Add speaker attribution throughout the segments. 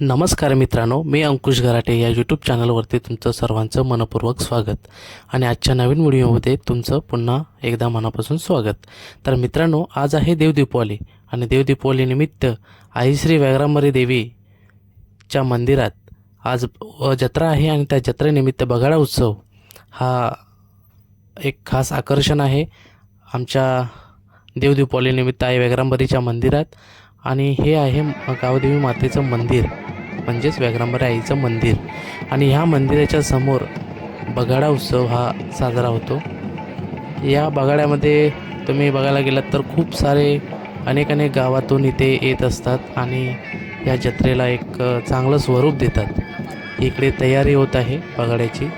Speaker 1: नमस्कार मित्रांनो मी अंकुश गराटे या यूट्यूब चॅनलवरती तुमचं सर्वांचं मनपूर्वक स्वागत. आणि आजच्या नवीन व्हिडिओमध्ये तुमचं पुन्हा एकदा मनापासून स्वागत. तर मित्रांनो आज आहे देवदीपावली. आणि देवदीपावलीनिमित्त आई श्री व्याघ्रांबरी देवीच्या मंदिरात आज जत्रा आहे आणि त्या जत्रेनिमित्त बगाडा उत्सव हा एक खास आकर्षण आहे. आमच्या देवदीपावलीनिमित्त आई व्याघ्रांबरीच्या मंदिरात आणि हे आहे गावदेवी मातेचं मंदिर म्हणजेच व्याघ्रांबरी आईचं मंदिर. आणि ह्या मंदिराच्या समोर बगाडा उत्सव हा साजरा होतो. या बगाड्यामध्ये तुम्ही बघायला गेलात तर खूप सारे अनेक अनेक गावातून इथे येत असतात आणि या जत्रेला एक चांगलं स्वरूप देतात. इकडे तयारी होत आहे बगाड्याची.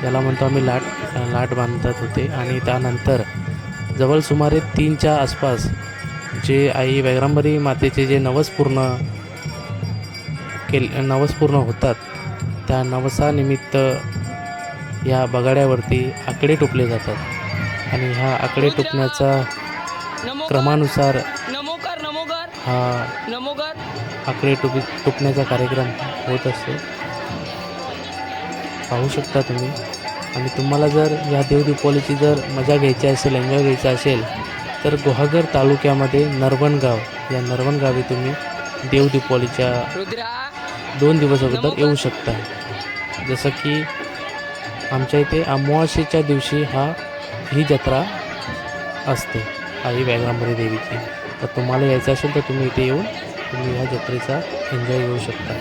Speaker 1: त्याला म्हणतो आम्ही लाट लाट बांधत होते आणि त्यानंतर जवळ सुमारे तीनच्या आसपास जे आई व्याघ्रांबरी मातेचे जे नवस पूर्ण केल नवस पूर्ण होतात त्या नवसानिमित्त या बगाड्यावरती आकडे टोपले जातात. आणि ह्या आकडे टोपण्याचा क्रमानुसार हा आकडे टोपी टोपण्याचा कार्यक्रम होत असतो. पाहू शकता तुम्ही. आणि तुम्हाला जर या देवदीपावलीची जर मजा घ्यायची असेल एन्जॉय घ्यायचा असेल तर गुहागर तालुक्यामध्ये नरवणगाव या नरवणगावी तुम्ही देवदीपावलीच्या दोन दिवस अगोदर येऊ शकता. जसं की आमच्या इथे अमावास्येच्या दिवशी हा ही जत्रा असते आई व्याघ्रामरी देवीची. तर तुम्हाला यायचं असेल तर तुम्ही इथे येऊन तुम्ही ह्या जत्रेचा एन्जॉय घेऊ शकता.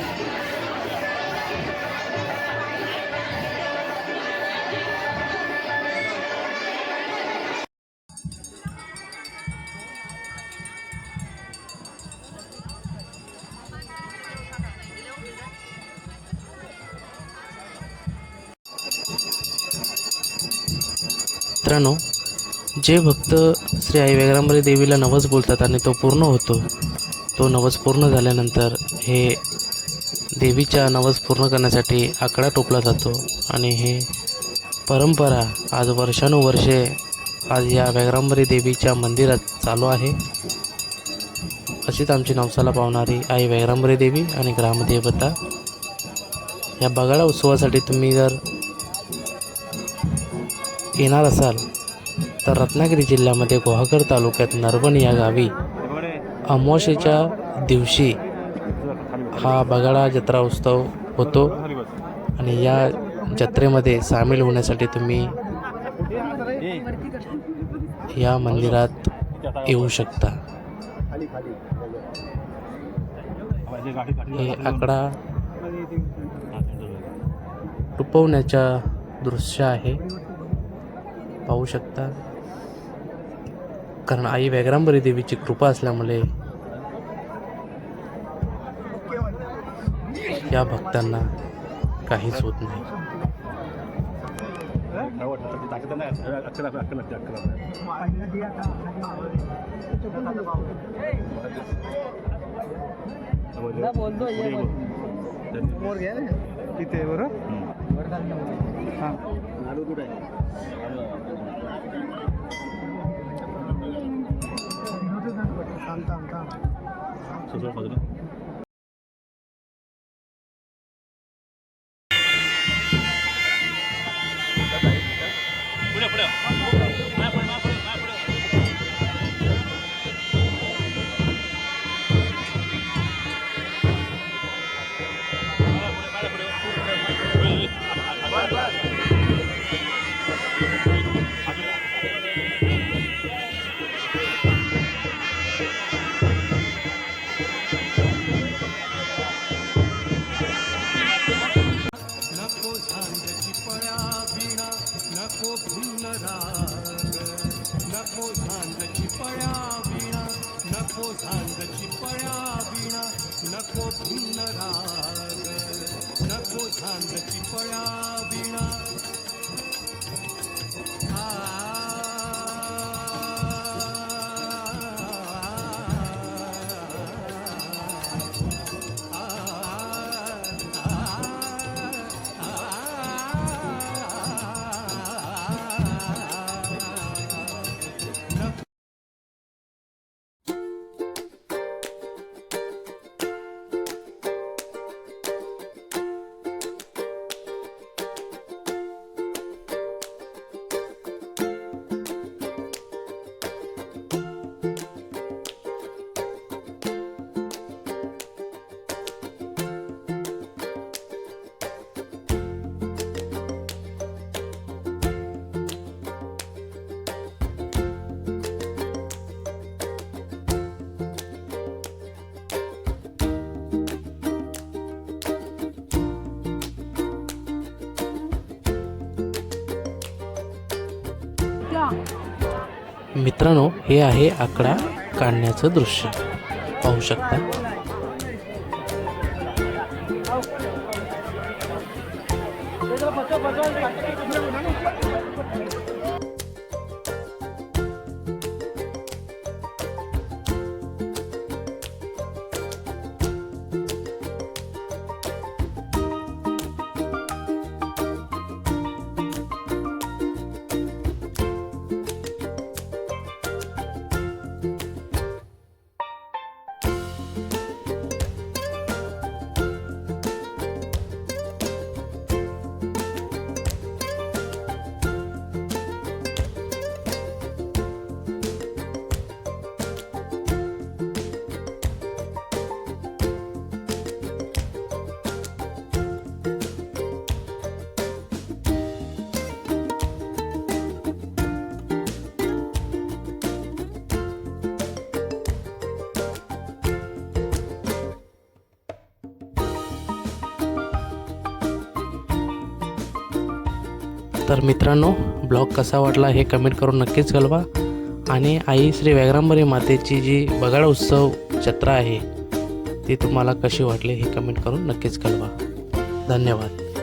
Speaker 1: मित्रांनो जे भक्त श्री आई व्याघ्रांबरी देवीला नवस बोलतात आणि तो पूर्ण होतो तो नवस पूर्ण झाल्यानंतर हे देवीच्या नवस पूर्ण करण्यासाठी आकडा टोपला जातो आणि हे परंपरा आज वर्षानुवर्षे आज या व्याघ्रांबरी देवीच्या मंदिरात चालू आहे. अशीच आमची नवसाला पावणारी आई व्याघ्रांबरी देवी आणि ग्रामदेवता. या बगाडा उत्सवासाठी तुम्ही जर येणार असाल तर रत्नागिरी जिल्ह्यामध्ये गुहागर तालुक्यात नरवण या गावी अमावशेच्या दिवशी हा बगाडा जत्रा उत्सव होतो आणि या जत्रेमध्ये सामील होण्यासाठी तुम्ही या मंदिरात येऊ शकता. हे आकडा टुपवण्याच्या दृश्य आहे. पाहू शकता. कारण आई व्याघ्रांबरी देवीची कृपा असल्यामुळे या भक्तांना काहीच होत नाही.
Speaker 2: बोलतो
Speaker 3: मोर बरं हां थांब थांब थांब
Speaker 4: नको राग नको झांजची पळा विणा
Speaker 1: मित्रांनो हे आहे आकडा काढण्याचं दृश्य. पाहू शकता. तर मित्रांनो ब्लॉग कसा वाटला हे कमेंट करून नक्कीच कळवा. आणि आई श्री व्याघ्रांबरी मातेची जी बगाड उत्सव जत्रा आहे ती तुम्हाला कशी वाटली हे कमेंट करून नक्कीच कळवा. धन्यवाद.